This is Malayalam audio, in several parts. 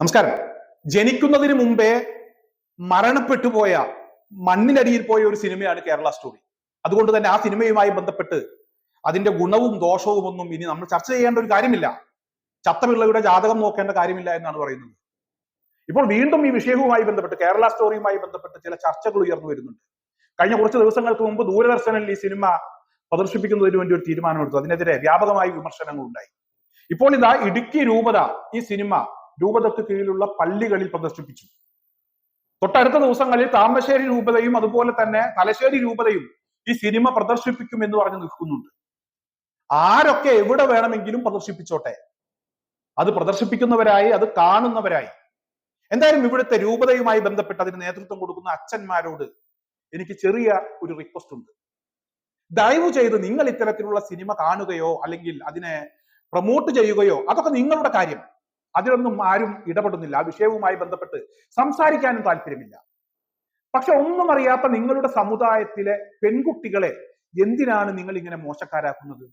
നമസ്കാരം. ജനിക്കുന്നതിന് മുമ്പേ മരണപ്പെട്ടു പോയ മണ്ണിനടിയിൽ പോയ ഒരു സിനിമയാണ് കേരള സ്റ്റോറി. അതുകൊണ്ട് തന്നെ ആ സിനിമയുമായി ബന്ധപ്പെട്ട് അതിന്റെ ഗുണവും ദോഷവും ഒന്നും ഇനി നമ്മൾ ചർച്ച ചെയ്യേണ്ട ഒരു കാര്യമില്ല. ചത്തപിള്ളയുടെ ജാതകം നോക്കേണ്ട കാര്യമില്ല എന്നാണ് പറയുന്നത്. ഇപ്പോൾ വീണ്ടും ഈ വിഷയവുമായി ബന്ധപ്പെട്ട് കേരള സ്റ്റോറിയുമായി ബന്ധപ്പെട്ട് ചില ചർച്ചകൾ ഉയർന്നു വരുന്നുണ്ട്. കഴിഞ്ഞ കുറച്ച് ദിവസങ്ങൾക്ക് മുമ്പ് ദൂരദർശനിൽ ഈ സിനിമ പ്രദർശിപ്പിക്കുന്നതിന് വേണ്ടി ഒരു തീരുമാനമെടുത്തു. അതിനെതിരെ വ്യാപകമായി വിമർശനങ്ങൾ ഉണ്ടായി ഇപ്പോൾ ഇതാ ഇടുക്കി രൂപത ഈ സിനിമ രൂപതയ്ക്ക് കീഴിലുള്ള പള്ളികളിൽ പ്രദർശിപ്പിച്ചു. തൊട്ടടുത്ത ദിവസങ്ങളിൽ താമരശ്ശേരി രൂപതയും അതുപോലെ തന്നെ തലശ്ശേരി രൂപതയും ഈ സിനിമ പ്രദർശിപ്പിക്കും എന്ന് പറഞ്ഞു നിൽക്കുന്നുണ്ട്. ആരൊക്കെ എവിടെ വേണമെങ്കിലും പ്രദർശിപ്പിച്ചോട്ടെ. അത് പ്രദർശിപ്പിക്കുന്നവരായി അത് കാണുന്നവരായി. എന്തായാലും ഇവിടുത്തെ രൂപതയുമായി ബന്ധപ്പെട്ട് അതിന് നേതൃത്വം കൊടുക്കുന്ന അച്ഛന്മാരോട് എനിക്ക് ചെറിയ ഒരു റിക്വസ്റ്റ് ഉണ്ട്. ദയവ് ചെയ്ത് നിങ്ങൾ ഇത്തരത്തിലുള്ള സിനിമ കാണുകയോ അല്ലെങ്കിൽ അതിനെ പ്രൊമോട്ട് ചെയ്യുകയോ അതൊക്കെ നിങ്ങളുടെ കാര്യം. അതിലൊന്നും ആരും ഇടപെടുന്നില്ല ആ വിഷയവുമായി ബന്ധപ്പെട്ട് സംസാരിക്കാനും താല്പര്യമില്ല. പക്ഷെ ഒന്നും അറിയാത്ത നിങ്ങളുടെ സമുദായത്തിലെ പെൺകുട്ടികളെ എന്തിനാണ് നിങ്ങൾ ഇങ്ങനെ മോശക്കാരാക്കുന്നത്?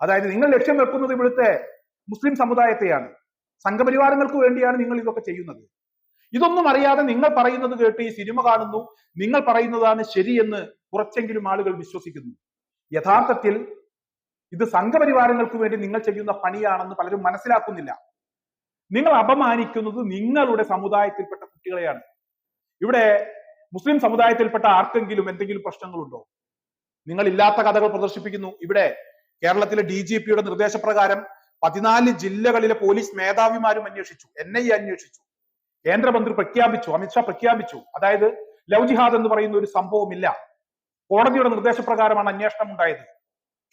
അതായത് നിങ്ങൾ ലക്ഷ്യം വെക്കുന്നത് ഇവിടുത്തെ മുസ്ലിം സമുദായത്തെയാണ്. സംഘപരിവാരങ്ങൾക്ക് വേണ്ടിയാണ് നിങ്ങൾ ഇതൊക്കെ ചെയ്യുന്നത്. ഇതൊന്നും അറിയാതെ നിങ്ങൾ പറയുന്നത് കേട്ട് ഈ സിനിമ കാണുന്നു നിങ്ങൾ പറയുന്നതാണ് ശരിയെന്ന് കുറച്ചെങ്കിലും ആളുകൾ വിശ്വസിക്കുന്നു. യഥാർത്ഥത്തിൽ ഇത് സംഘപരിവാരങ്ങൾക്ക് വേണ്ടി നിങ്ങൾ ചെയ്യുന്ന പണിയാണെന്ന് പലരും മനസ്സിലാക്കുന്നില്ല. നിങ്ങൾ അപമാനിക്കുന്നത് നിങ്ങളുടെ സമുദായത്തിൽപ്പെട്ട കുട്ടികളെയാണ്. ഇവിടെ മുസ്ലിം സമുദായത്തിൽപ്പെട്ട ആർക്കെങ്കിലും എന്തെങ്കിലും പ്രശ്നങ്ങളുണ്ടോ? നിങ്ങൾ ഇല്ലാത്ത കഥകൾ പ്രദർശിപ്പിക്കുന്നു. ഇവിടെ കേരളത്തിലെ ഡി ജി പിയുടെ നിർദ്ദേശപ്രകാരം പതിനാല് ജില്ലകളിലെ പോലീസ് മേധാവിമാരും അന്വേഷിച്ചു. എൻ ഐ അന്വേഷിച്ചു. കേന്ദ്രമന്ത്രി പ്രഖ്യാപിച്ചു. അമിത്ഷാ പ്രഖ്യാപിച്ചു. അതായത് ലവ് ജിഹാദ് എന്ന് പറയുന്ന ഒരു സംഭവമില്ല. കോടതിയുടെ നിർദ്ദേശപ്രകാരമാണ് അന്വേഷണം ഉണ്ടായത്.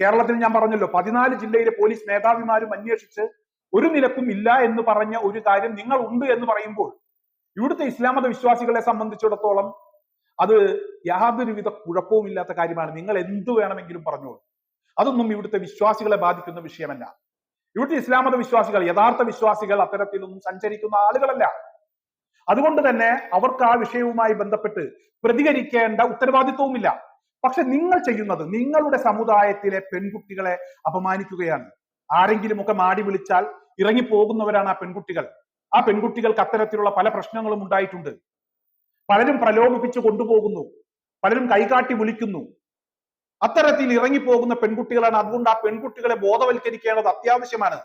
കേരളത്തിൽ ഞാൻ പറഞ്ഞല്ലോ പതിനാല് ജില്ലയിലെ പോലീസ് മേധാവിമാരും അന്വേഷിച്ച് ഒരു നിലക്കും ഇല്ല എന്ന് പറഞ്ഞ ഒരു കാര്യം നിങ്ങൾ ഉണ്ട് എന്ന് പറയുമ്പോൾ ഇവിടുത്തെ ഇസ്ലാം മത വിശ്വാസികളെ സംബന്ധിച്ചിടത്തോളം അത് യാതൊരുവിധ കുഴപ്പവുമില്ലാത്ത കാര്യമാണ്. നിങ്ങൾ എന്തു വേണമെങ്കിലും പറഞ്ഞോളൂ. അതൊന്നും ഇവിടുത്തെ വിശ്വാസികളെ ബാധിക്കുന്ന വിഷയമല്ല. ഇവിടുത്തെ ഇസ്ലാം മത വിശ്വാസികൾ യഥാർത്ഥ വിശ്വാസികൾ അത്തരത്തിലൊന്നും സഞ്ചരിക്കുന്ന ആളുകളല്ല. അതുകൊണ്ട് തന്നെ അവർക്ക് ആ വിഷയവുമായി ബന്ധപ്പെട്ട് പ്രതികരിക്കേണ്ട ഉത്തരവാദിത്വവുമില്ല. പക്ഷെ നിങ്ങൾ ചെയ്യുന്നത് നിങ്ങളുടെ സമുദായത്തിലെ പെൺകുട്ടികളെ അപമാനിക്കുകയാണ്. ആരെങ്കിലും ഒക്കെ മാടി വിളിച്ചാൽ ഇറങ്ങി പോകുന്നവരാണ് ആ പെൺകുട്ടികൾ. ആ പെൺകുട്ടികൾക്ക് അത്തരത്തിലുള്ള പല പ്രശ്നങ്ങളും ഉണ്ടായിട്ടുണ്ട്. പലരും പ്രലോഭിപ്പിച്ച് കൊണ്ടുപോകുന്നു. പലരും കൈകാട്ടി വിളിക്കുന്നു. അത്തരത്തിൽ ഇറങ്ങിപ്പോകുന്ന പെൺകുട്ടികളാണ്. അതുകൊണ്ട് ആ പെൺകുട്ടികളെ ബോധവൽക്കരിക്കേണ്ടത് അത്യാവശ്യമാണ്.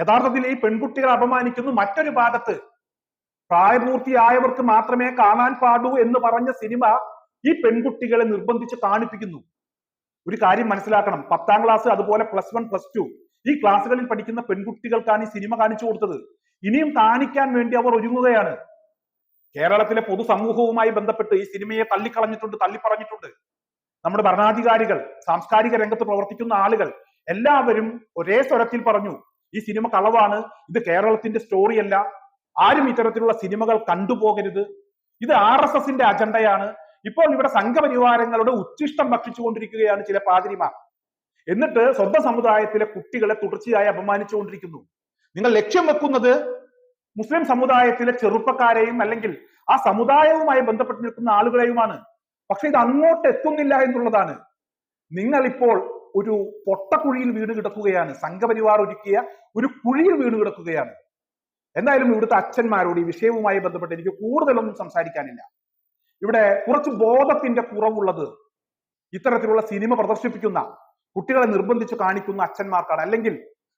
യഥാർത്ഥത്തിൽ ഈ പെൺകുട്ടികളെ അപമാനിക്കുന്നു മറ്റൊരു ഭാഗത്ത്. പ്രായപൂർത്തിയായവർക്ക് മാത്രമേ കാണാൻ പാടൂ എന്ന് പറഞ്ഞ സിനിമ ഈ പെൺകുട്ടികളെ നിർബന്ധിച്ച് കാണിപ്പിക്കുന്നു. ഒരു കാര്യം മനസ്സിലാക്കണം. പത്താം ക്ലാസ് അതുപോലെ പ്ലസ് വൺ പ്ലസ് ടു. ഈ ക്ലാസ്സുകളിൽ പഠിക്കുന്ന പെൺകുട്ടികൾക്കാണ് ഈ സിനിമ കാണിച്ചു കൊടുത്തത്. ഇനിയും കാണിക്കാൻ വേണ്ടി അവർ ഒരുങ്ങുകയാണ്. കേരളത്തിലെ പൊതുസമൂഹവുമായി ബന്ധപ്പെട്ട് ഈ സിനിമയെ തള്ളിക്കളഞ്ഞിട്ടുണ്ട് തള്ളിപ്പറഞ്ഞിട്ടുണ്ട്. നമ്മുടെ ഭരണാധികാരികൾ സാംസ്കാരിക രംഗത്ത് പ്രവർത്തിക്കുന്ന ആളുകൾ എല്ലാവരും ഒരേ സ്വരത്തിൽ പറഞ്ഞു ഈ സിനിമ കളവാണ് ഇത് കേരളത്തിന്റെ സ്റ്റോറിയല്ല ആരും ഇത്തരത്തിലുള്ള സിനിമകൾ കണ്ടുപോകരുത്. ഇത് ആർ എസ് എസിന്റെ അജണ്ടയാണ്. ഇപ്പോൾ ഇവിടെ സംഘപരിവാരങ്ങളുടെ ഉച്ചിഷ്ടം ഭക്ഷിച്ചുകൊണ്ടിരിക്കുകയാണ് ചില പാതിരിമാർ. എന്നിട്ട് സ്വന്തം സമുദായത്തിലെ കുട്ടികളെ തുടർച്ചയായി അപമാനിച്ചുകൊണ്ടിരിക്കുന്നു. നിങ്ങൾ ലക്ഷ്യം വെക്കുന്നത് മുസ്ലിം സമുദായത്തിലെ ചെറുപ്പക്കാരെയും അല്ലെങ്കിൽ ആ സമുദായവുമായി ബന്ധപ്പെട്ട് നിൽക്കുന്ന ആളുകളെയുമാണ്. പക്ഷെ ഇത് അങ്ങോട്ട് എത്തുന്നില്ല എന്നുള്ളതാണ്. നിങ്ങൾ ഇപ്പോൾ ഒരു പൊട്ടക്കുഴിയിൽ വീട് കിടക്കുകയാണ്. സംഘപരിവാർ ഒരുക്കിയ ഒരു കുഴിയിൽ വീട് കിടക്കുകയാണ്. എന്തായാലും ഇവിടുത്തെ അച്ഛന്മാരോട് ഈ വിഷയവുമായി ബന്ധപ്പെട്ട് എനിക്ക് കൂടുതലൊന്നും സംസാരിക്കാനില്ല. ഇവിടെ കുറച്ച് ബോധത്തിന്റെ കുറവുള്ളത് ഇത്തരത്തിലുള്ള സിനിമ പ്രദർശിപ്പിക്കുന്ന കുട്ടികളെ നിർബന്ധിച്ച് കാണിക്കുന്ന അച്ഛന്മാർക്കാണ്. അല്ലെങ്കിൽ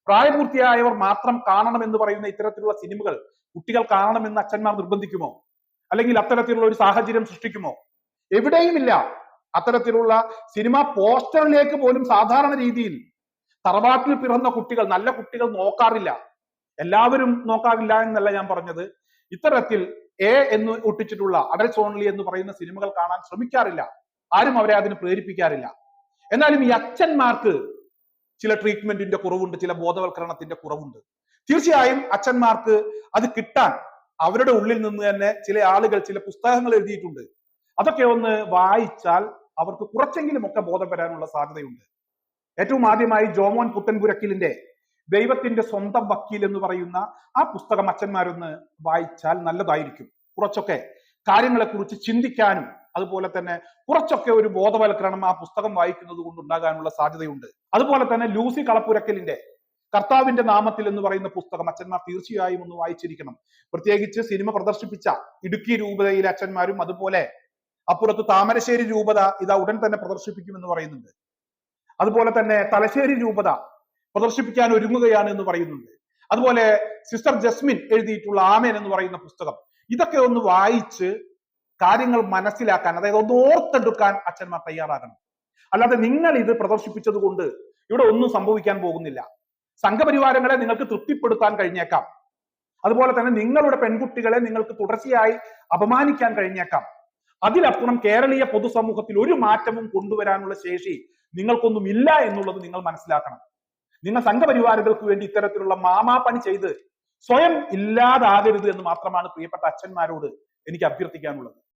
പ്രായപൂർത്തിയായവർ മാത്രം കാണണം എന്ന് പറയുന്ന ഇത്തരത്തിലുള്ള സിനിമകൾ കുട്ടികൾ കാണണമെന്ന് അച്ഛന്മാർ നിർബന്ധിക്കുമോ? അല്ലെങ്കിൽ അത്തരത്തിലുള്ള ഒരു സാഹചര്യം സൃഷ്ടിക്കുമോ? എവിടെയുമില്ല. അത്തരത്തിലുള്ള സിനിമ പോസ്റ്ററിലേക്ക് പോലും സാധാരണ രീതിയിൽ തറവാട്ടിൽ പിറന്ന കുട്ടികൾ നല്ല കുട്ടികൾ നോക്കാറില്ല. എല്ലാവരും നോക്കാറില്ല എന്നല്ല ഞാൻ പറഞ്ഞത്. ഇത്തരത്തിൽ എ എന്ന് ഒട്ടിച്ചിട്ടുള്ള അഡൽസ് ഓൺലി എന്ന് പറയുന്ന സിനിമകൾ കാണാൻ ശ്രമിക്കാറില്ല. ആരും അവരെ അതിന് പ്രേരിപ്പിക്കാറില്ല. എന്നാലും ഈ അച്ഛന്മാർക്ക് ചില ട്രീറ്റ്മെന്റിന്റെ കുറവുണ്ട് ചില ബോധവൽക്കരണത്തിന്റെ കുറവുണ്ട്. തീർച്ചയായും അച്ഛന്മാർക്ക് അത് കിട്ടാൻ അവരുടെ ഉള്ളിൽ നിന്ന് തന്നെ ചില ആളുകൾ ചില പുസ്തകങ്ങൾ എഴുതിയിട്ടുണ്ട്. അതൊക്കെ ഒന്ന് വായിച്ചാൽ അവർക്ക് കുറച്ചെങ്കിലും ഒക്കെ ബോധം വരാനുള്ള സാധ്യതയുണ്ട്. ഏറ്റവും ആദ്യമായി ജോമോൻ പുത്തൻപുരക്കിലിന്റെ ദൈവത്തിന്റെ സ്വന്തം വക്കീൽ എന്ന് പറയുന്ന ആ പുസ്തകം അച്ഛന്മാരൊന്ന് വായിച്ചാൽ നല്ലതായിരിക്കും. കുറച്ചൊക്കെ കാര്യങ്ങളെ കുറിച്ച് ചിന്തിക്കാനും അതുപോലെ തന്നെ കുറച്ചൊക്കെ ഒരു ബോധവൽക്കരണം ആ പുസ്തകം വായിക്കുന്നത് കൊണ്ട് ഉണ്ടാകാനുള്ള സാധ്യതയുണ്ട്. അതുപോലെ തന്നെ ലൂസി കളപ്പുരക്കലിന്റെ കർത്താവിന്റെ നാമത്തിൽ എന്ന് പറയുന്ന പുസ്തകം അച്ഛന്മാർ തീർച്ചയായും ഒന്ന് വായിച്ചിരിക്കണം. പ്രത്യേകിച്ച് സിനിമ പ്രദർശിപ്പിച്ച ഇടുക്കി രൂപതയിലെ അച്ഛന്മാരും അതുപോലെ അപ്പുറത്ത് താമരശ്ശേരി രൂപത ഇതാ ഉടൻ തന്നെ പ്രദർശിപ്പിക്കുമെന്ന് പറയുന്നുണ്ട്. അതുപോലെ തന്നെ തലശ്ശേരി രൂപത പ്രദർശിപ്പിക്കാൻ ഒരുങ്ങുകയാണ് എന്ന് പറയുന്നുണ്ട്. അതുപോലെ സിസ്റ്റർ ജസ്മിൻ എഴുതിയിട്ടുള്ള ആമേൻ എന്ന് പറയുന്ന പുസ്തകം ഇതൊക്കെ ഒന്ന് വായിച്ച് കാര്യങ്ങൾ മനസ്സിലാക്കാൻ അതായത് ഒന്ന് ഓർത്തെടുക്കാൻ അച്ഛന്മാർ തയ്യാറാകണം. അല്ലാതെ നിങ്ങൾ ഇത് പ്രദർശിപ്പിച്ചത് കൊണ്ട് ഇവിടെ ഒന്നും സംഭവിക്കാൻ പോകുന്നില്ല. സംഘപരിവാരങ്ങളെ നിങ്ങൾക്ക് തൃപ്തിപ്പെടുത്താൻ കഴിഞ്ഞേക്കാം. അതുപോലെ തന്നെ നിങ്ങളുടെ പെൺകുട്ടികളെ നിങ്ങൾക്ക് തുടർച്ചയായി അപമാനിക്കാൻ കഴിഞ്ഞേക്കാം. അതിലപ്പുറം കേരളീയ പൊതുസമൂഹത്തിൽ ഒരു മാറ്റവും കൊണ്ടുവരാനുള്ള ശേഷി നിങ്ങൾക്കൊന്നും ഇല്ല എന്നുള്ളത് നിങ്ങൾ മനസ്സിലാക്കണം. നിങ്ങൾ സംഘപരിവാരങ്ങൾക്ക് വേണ്ടി ഇത്തരത്തിലുള്ള മാമാപ്പണി ചെയ്ത് സ്വയം ഇല്ലാതാകരുത് എന്ന് മാത്രമാണ് പ്രിയപ്പെട്ട അച്ഛന്മാരോട് എനിക്ക് അഭ്യർത്ഥിക്കാനുള്ളത്.